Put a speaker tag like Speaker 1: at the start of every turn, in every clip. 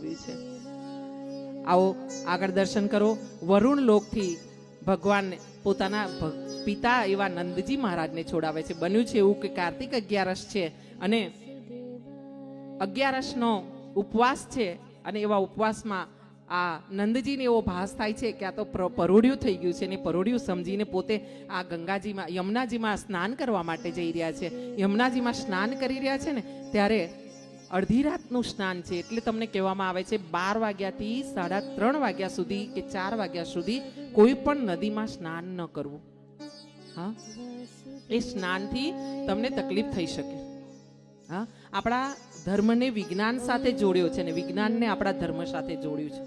Speaker 1: આવ્યું છે. આવો આગળ દર્શન કરો. વરુણ લોકથી ભગવાન પોતાના પિતા એવા નંદજી મહારાજને છોડાવે છે. બન્યું છે એવું કે કાર્તિક અગિયારસ છે અને અગિયારસનો ઉપવાસ છે અને એવા ઉપવાસમાં આ નંદજીને એવો ભાસ થાય છે કે આ તો પરોડિયું થઈ ગયું છે ને પરોઢિયું સમજીને પોતે આ ગંગાજીમાં, યમુનાજીમાં સ્નાન કરવા માટે જઈ રહ્યા છે. યમુનાજીમાં સ્નાન કરી રહ્યા છે ને ત્યારે અડધી રાતનું સ્નાન છે એટલે તમને કહેવામાં આવે છે બાર વાગ્યાથી સાડા ત્રણ વાગ્યા સુધી કે ચાર વાગ્યા સુધી કોઈ પણ નદીમાં સ્નાન ન કરવું. હા? એ સ્નાનથી તમને તકલીફ થઈ શકે. હા? આપણા ધર્મને વિજ્ઞાન સાથે જોડ્યો છે અને વિજ્ઞાનને આપણા ધર્મ સાથે જોડ્યું છે.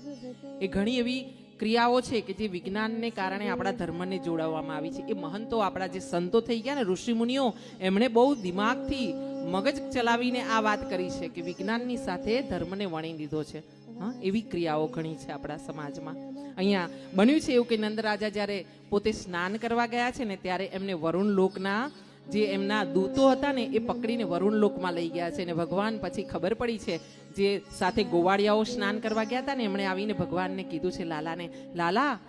Speaker 1: એ ઘણી એવી ક્રિયાઓ છે કે જે વિજ્ઞાનને કારણે આપણા ધર્મને જોડાવવામાં આવી છે. એ મહંતો આપણા જે સંતો થઈ ગયા ને ઋષિમુનિઓ, એમણે બહુ દિમાગથી મગજ ચલાવીને આ વાત કરી છે કે વિજ્ઞાનની સાથે ધર્મને વણી દીધો છે. હા, એવી ક્રિયાઓ ઘણી છે આપણા સમાજમાં. અહીંયા બન્યું છે એવું કે નંદરાજા જ્યારે પોતે સ્નાન કરવા ગયા છે ને ત્યારે એમને વરુણ લોકના જે એમના દૂતો હતા ને એ પકડીને વરુણ લોકમાં લઈ ગયા છે અને ભગવાન પછી ખબર પડી છે જે સાથે ગોવાળિયાઓ સ્નાન કરવા ગયા હતા ને એમણે આવીને ભગવાનને કીધું છે, લાલાને, લાલા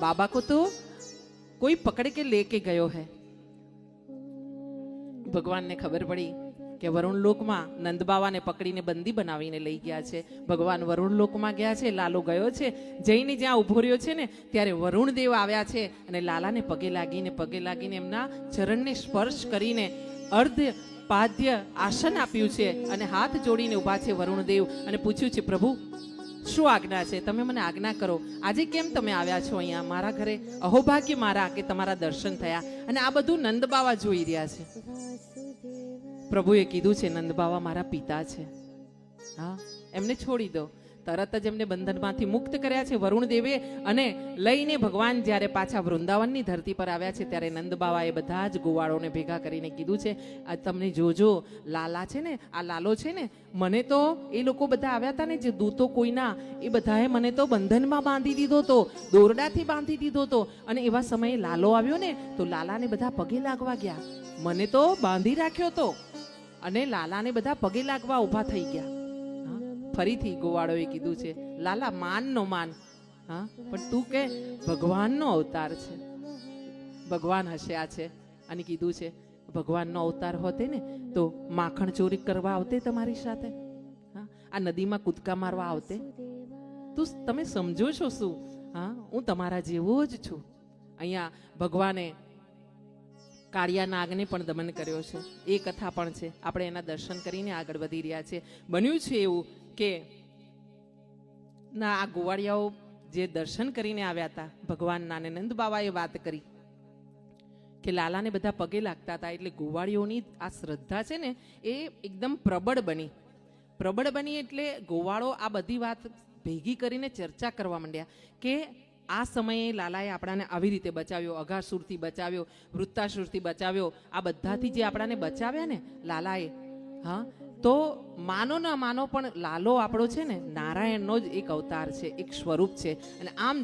Speaker 1: બાબા કો તો કોઈ પકડ કે લે કે ગયો હે? ભગવાનને ખબર પડી કે વરુણ લોકમાં નંદબાવાને પકડીને બંદી બનાવીને લઈ ગયા છે. ભગવાન વરુણ લોકમાં ગયા છે, લાલો ગયો છે. જઈને જ્યાં ઊભો રહ્યો છે ને, ત્યારે વરુણ દેવ આવ્યા છે અને લાલાને પગે લાગીને પગે લાગીને એમના ચરણને સ્પર્શ કરીને અર્ધ પાદ્ય આસન આપ્યું છે અને હાથ જોડીને ઊભા છે વરુણ દેવ અને પૂછ્યું છે, પ્રભુ, શું આજ્ઞા છે? તમે મને આજ્ઞા કરો. આજે કેમ તમે આવ્યા છો અહીંયા? મારા ઘરે અહોભાગ્ય મારા કે તમારા દર્શન થયા. અને આ બધું નંદબાવા જોઈ રહ્યા છે. પ્રભુએ કીધું છે નંદબાવા મારા પિતા છે. હા, એમને છોડી દો. તરત જ એમને બંધનમાંથી મુક્ત કર્યા છે વરુણ દેવે અને લઈને ભગવાન જ્યારે પાછા વૃંદાવનની ધરતી પર આવ્યા છે, ત્યારે નંદબાવાએ બધા જ ગોવાળોને ભેગા કરીને કીધું છે, આ તમને જોજો, લાલા છે ને, આ લાલો છે ને, મને તો એ લોકો બધા આવ્યા હતા ને, જે દૂતો કોઈના, એ બધાએ મને તો બંધનમાં બાંધી દીધો હતો દોરડાથી બાંધી દીધો હતો અને એવા સમયે લાલો આવ્યો ને, તો લાલાને બધા પગે લાગવા ગયા. મને તો બાંધી રાખ્યો તો. અને લાલાને બધા પગે લાગવા ઊભા થઈ ગયા? ફરીથી ગોવાળોએ કીધું છે, લાલા, માનનો માન. હા, પણ તું કે, ભગવાનનો અવતાર છે. ભગવાન હશે આ છે અને કીધું છે, ભગવાનનો અવતાર હોતે ને, તો માખણ ચોરી કરવા આવતે તમારી સાથે? હા, આ નદીમાં કૂદકા મારવા આવતે? તું તમે સમજો છો શું? હા, હું તમારા જેવો જ છું. અહીંયા ભગવાને કાળિયા નાગને પણ દમન કર્યો છે. એ કથા પણ છે. આપણે એના દર્શન કરીને આગળ વધી રહ્યા છે બન્યું છે એવું કે ના, આ ગોવાળિયાઓ જે દર્શન કરીને આવ્યા હતા, ભગવાન નાનંદ બાબાએ વાત કરી કે લાલાને બધા પગે લાગતા હતા એટલે ગોવાળીઓની આ શ્રદ્ધા છે ને એ એકદમ પ્રબળ બની. પ્રબળ બની એટલે ગોવાળો આ બધી વાત ભેગી કરીને ચર્ચા કરવા માંડ્યા કે આ સમયે લાલાએ આપણાને આવી રીતે બચાવ્યો, અઘાસુરથી બચાવ્યો, વૃત્તાસુરથી બચાવ્યો. આ બધાથી જે આપણાને બચાવ્યા ને લાલાએ, હા, તો માનો ના માનો પણ લાલો આપણો છે ને નારાયણનો જ એક અવતાર છે, એક સ્વરૂપ છે. અને આમ